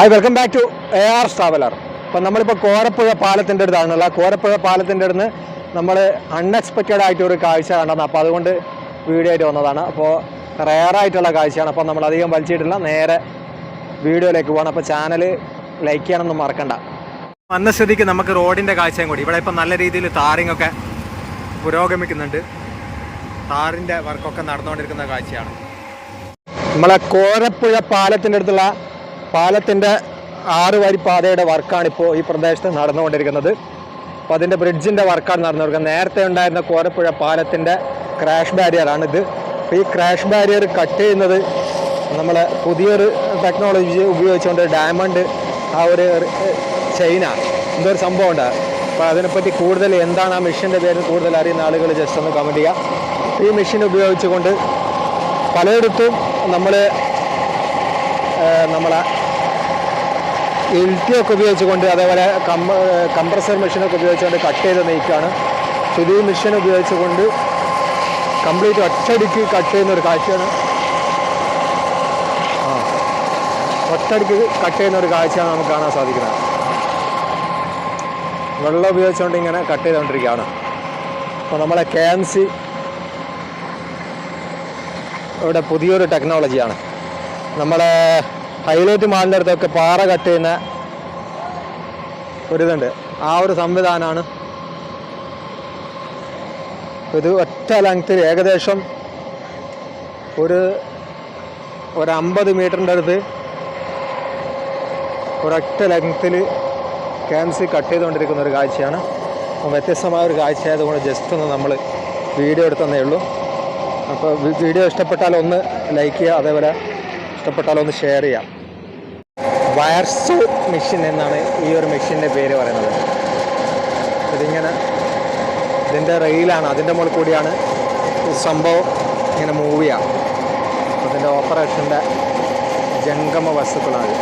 Hi welcome back to A R traveller അപ്പം നമ്മളിപ്പോൾ കോരപ്പുഴ പാലത്തിന്റെ അടുത്താണുള്ള കോരപ്പുഴ പാലത്തിന്റെ അടുത്ത് നമ്മൾ അൺഎക്സ്പെക്റ്റഡ് ആയിട്ട് ഒരു കാഴ്ച കണ്ടതാണ് അപ്പോൾ അതുകൊണ്ട് വീഡിയോ ആയിട്ട് വന്നതാണ്. അപ്പോൾ റെയറായിട്ടുള്ള കാഴ്ചയാണ്. അപ്പോൾ നമ്മൾ അധികം വലിച്ചിട്ടില്ല. നേരെ വീഡിയോയിലേക്ക് പോകണം. അപ്പോൾ ചാനൽ ലൈക്ക് ചെയ്യണമെന്ന് മറക്കണ്ട. വന്ന സ്ഥിതിക്ക് നമുക്ക് റോഡിന്റെ കാഴ്ചയും കൂടി. ഇവിടെ ഇപ്പം നല്ല രീതിയിൽ താറിങ്ങൊക്കെ പുരോഗമിക്കുന്നുണ്ട്. താറിന്റെ വർക്കൊക്കെ നടന്നുകൊണ്ടിരിക്കുന്ന കാഴ്ചയാണ്. നമ്മളെ കോരപ്പുഴ പാലത്തിന്റെ അടുത്തുള്ള പാലത്തിന്റെ ആറ് വരി പാതയുടെ വർക്കാണ് ഇപ്പോൾ ഈ പ്രദേശത്ത് നടന്നുകൊണ്ടിരിക്കുന്നത്. അപ്പോൾ അതിന്റെ ബ്രിഡ്ജിന്റെ വർക്കാണ് നടന്നുകൊണ്ടിരിക്കുന്നത്. നേരത്തെ ഉണ്ടായിരുന്ന കോരപ്പുഴ പാലത്തിന്റെ ക്രാഷ് ബാരിയറാണ് ഇത്. അപ്പോൾ ഈ ക്രാഷ് ബാരിയർ കട്ട് ചെയ്യുന്നത് നമ്മൾ പുതിയൊരു ടെക്നോളജി ഉപയോഗിച്ചുകൊണ്ട് ഡയമണ്ട് ആ ഒരു ചെയിനാണ് എന്തൊരു സംഭവം ഉണ്ട്. അപ്പോൾ അതിനെപ്പറ്റി കൂടുതൽ എന്താണ് ആ മെഷീന്റെ പേര് കൂടുതൽ അറിയുന്ന ആളുകൾ ജസ്റ്റ് ഒന്ന് കമന്റ് ചെയ്യുക. ഈ മെഷീൻ ഉപയോഗിച്ചുകൊണ്ട് പലയിടത്തും നമ്മൾ നമ്മളെ എൽറ്റി ഒക്കെ ഉപയോഗിച്ചുകൊണ്ട് അതേപോലെ കംപ്രസർ മെഷീനൊക്കെ ഉപയോഗിച്ചുകൊണ്ട് കട്ട് ചെയ്ത് നീക്കുകയാണ് പുതിയ മെഷീൻ ഉപയോഗിച്ചുകൊണ്ട് കംപ്ലീറ്റ് ഒറ്റടിക്ക് കട്ട് ചെയ്യുന്ന ഒരു കാഴ്ചയാണ്. ആ ഒറ്റടിക്ക് കട്ട് ചെയ്യുന്ന ഒരു കാഴ്ചയാണ് നമുക്ക് കാണാൻ സാധിക്കുന്നത്. വെള്ളം ഉപയോഗിച്ചുകൊണ്ട് ഇങ്ങനെ കട്ട് ചെയ്തുകൊണ്ടിരിക്കുകയാണ്. അപ്പോൾ നമ്മളെ കെ എം സി ഇവിടെ പുതിയൊരു ടെക്നോളജിയാണ് നമ്മളെ ഹൈലൈറ്റ് മാളിന്റെ അടുത്തൊക്കെ പാറ കട്ട് ചെയ്യുന്ന ഒരിതുണ്ട് ആ ഒരു സംവിധാനമാണ്. ഇത് ഒറ്റ ലെങ്ത്തിൽ ഏകദേശം ഒരു ഒരു അമ്പത് മീറ്ററിന്റെ അടുത്ത് ഒരൊറ്റ ലെങ്ത്തിൽ ക്യാൻസി കട്ട് ചെയ്തുകൊണ്ടിരിക്കുന്ന ഒരു കാഴ്ചയാണ്. അപ്പം വ്യത്യസ്തമായ ഒരു കാഴ്ച ആയതുകൊണ്ട് ജസ്റ്റ് ഒന്ന് നമ്മൾ വീഡിയോ എടുത്തതന്നേ ഉള്ളൂ. അപ്പോൾ വീഡിയോ ഇഷ്ടപ്പെട്ടാൽ ഒന്ന് ലൈക്ക് ചെയ്യുക അതേപോലെ ഇഷ്ടപ്പെട്ടാൽ ഒന്ന് ഷെയർ ചെയ്യാം. വയർ സോ മെഷീൻ എന്നാണ് ഈ ഒരു മെഷീന്റെ പേര് പറയുന്നത്. ഇതിങ്ങനെ ഇതിന്റെ റെയിലാണ് അതിന്റെ മുകളിൽ കൂടിയാണ് സംഭവം ഇങ്ങനെ മൂവ് ചെയ്യുക അതിന്റെ ഓപ്പറേഷന്റെ ജംഗമ വസ്തുക്കളാണ്.